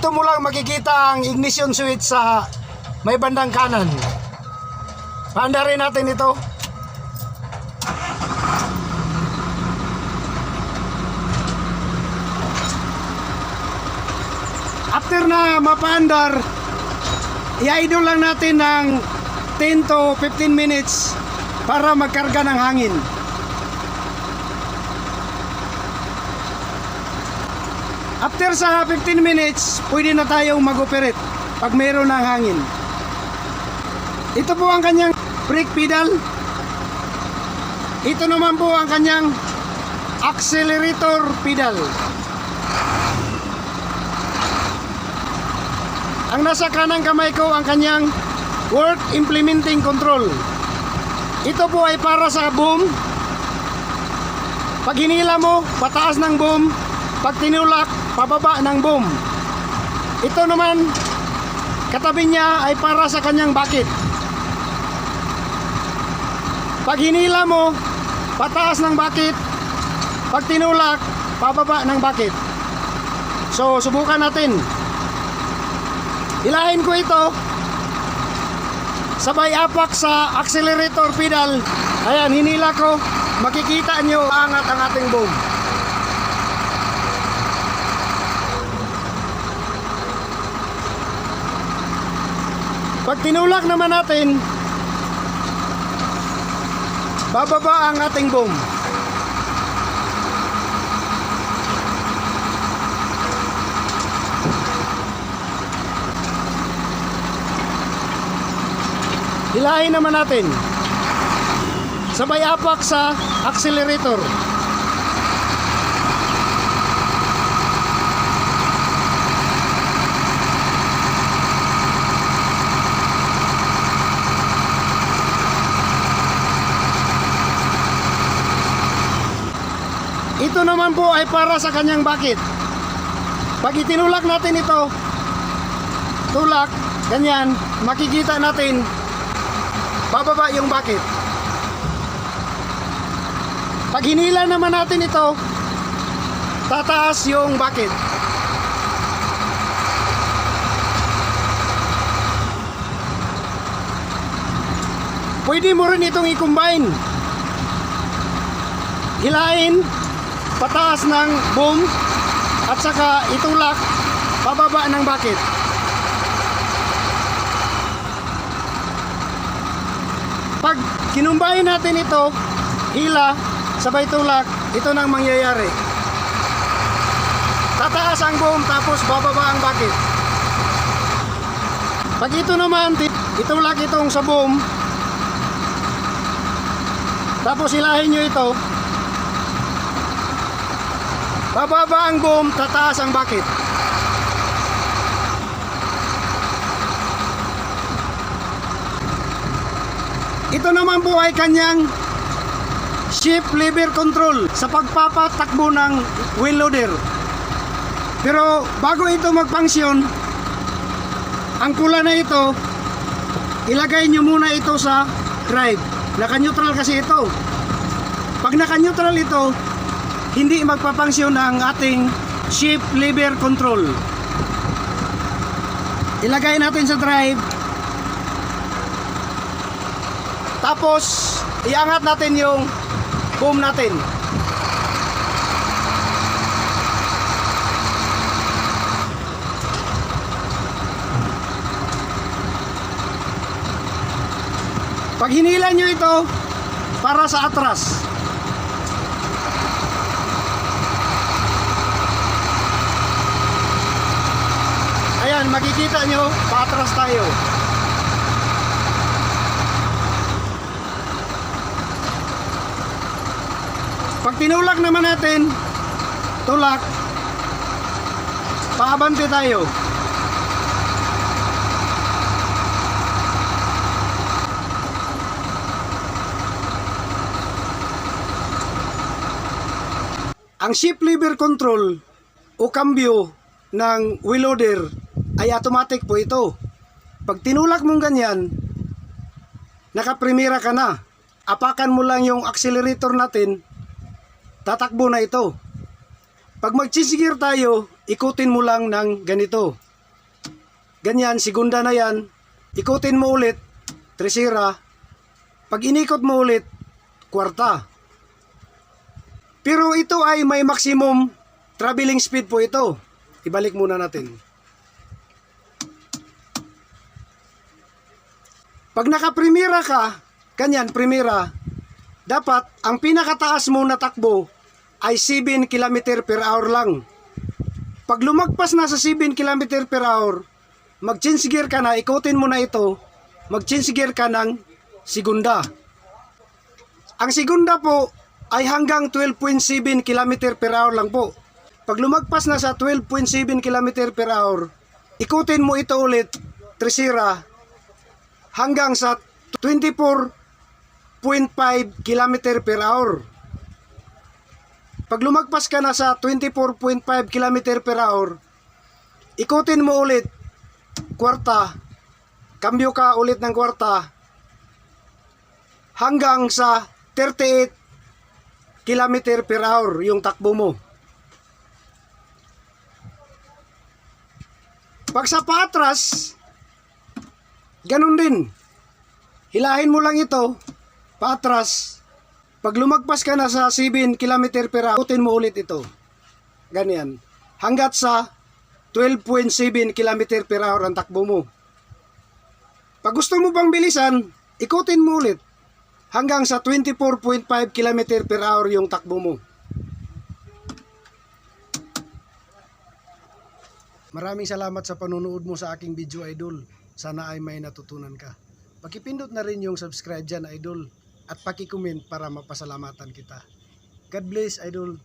Dito mo lang makikita ang ignition switch sa may bandang kanan. Paanda rin natin ito. After na mapaandar, i-idle lang natin ng 10 to 15 minutes para magkarga ng hangin. After sa 15 minutes, pwede na tayong mag-operate pag mayroon ng hangin. Ito po ang kanyang brake pedal. Ito naman po ang kanyang accelerator pedal. Ang nasa kanang kamay ko ang kanyang work implementing control. Ito po ay para sa boom. Pag hinila mo, pataas ng boom. Pag tinulak, pababa ng boom. Ito naman, katabi niya ay para sa kanyang bakit. Pag hinila mo, pataas ng bakit. Pag tinulak, pababa ng bakit. So, subukan natin. Hilahin ko ito. Sabay apak sa accelerator pedal. Ayan, hinila ko. Makikita nyo angat ang ating boom. Pag tinulak naman natin, bababa ang ating boom. Hilahin naman natin. Sabay apak sa accelerator. Ito naman po ay para sa kanyang bakit. Pag itinulak natin ito, tulak, ganyan, makikita natin bababa yung bakit. Pag hinila naman natin ito, tataas yung bakit. Pwede mo rin itong i-combine. Hilain, pataas ng boom, at saka itulak, pababa ng bakit. Pag kinumbay natin ito, hila, sabay tulak, ito nang mangyayari. Tataas ang boom tapos bababa ang bakit. Pag ito naman, itulak itong sa boom, tapos hilahin nyo ito, bababa ang boom, tataas ang bakit. Ito naman po ay kanyang shift lever control sa pagpapatakbo ng wheel loader. Pero bago ito magpangsyon, ang pula na ito, ilagay nyo muna ito sa drive. Naka-neutral kasi ito. Pag naka-neutral ito, hindi magpapangsyon ang ating shift lever control. Ilagay natin sa drive. Tapos, iangat natin yung boom natin. Pag hinila nyo ito, para sa atras. Ayan, makikita nyo, paatras tayo. Pag tinulak naman natin, tulak, paabante tayo. Ang shift lever control o cambio ng wheel loader ay automatic po ito. Pag tinulak mong ganyan, nakaprimera ka na. Apakan mo lang yung accelerator natin, tatakbo na ito. Pag magsisigir tayo, ikutin mo lang ng ganito. ganyan, segunda na yan, ikutin mo ulit, tresira, pag inikot mo ulit, kwarta. Pero ito ay may maximum traveling speed po ito. Ibalik muna natin. Pag naka-primera ka, kanyan, primera, dapat ang pinakataas mo na takbo ay 7 km per hour lang. Pag lumagpas na sa 7 km per hour, mag-change gear ka na, ikutin mo na ito, mag-change gear ka ng segunda. Ang segunda po ay hanggang 12.7 km per hour lang po. Pag lumagpas na sa 12.7 km per hour, ikutin mo ito ulit, tresira, hanggang sa 24.5 km per hour. Pag lumagpas ka na sa 24.5 km per hour, ikutin mo ulit, kwarta, kambyo ka ulit ng kwarta, hanggang sa 38 km per hour yung takbo mo. Pag sa patras, ganun din. Hilahin mo lang ito, patras. Pag lumagpas ka na sa 7 km per hour, mo ulit ito. Ganyan. Hanggat sa 12.7 km per hour ang takbo mo. Pag gusto mo pang bilisan, ikutin mo ulit. Hanggang sa 24.5 km per hour yung takbo mo. Maraming salamat sa panonood mo sa aking video idol. Sana ay may natutunan ka. Pakipindot na rin yung subscribe dyan idol at pakicomment para mapasalamatan kita. God bless idol.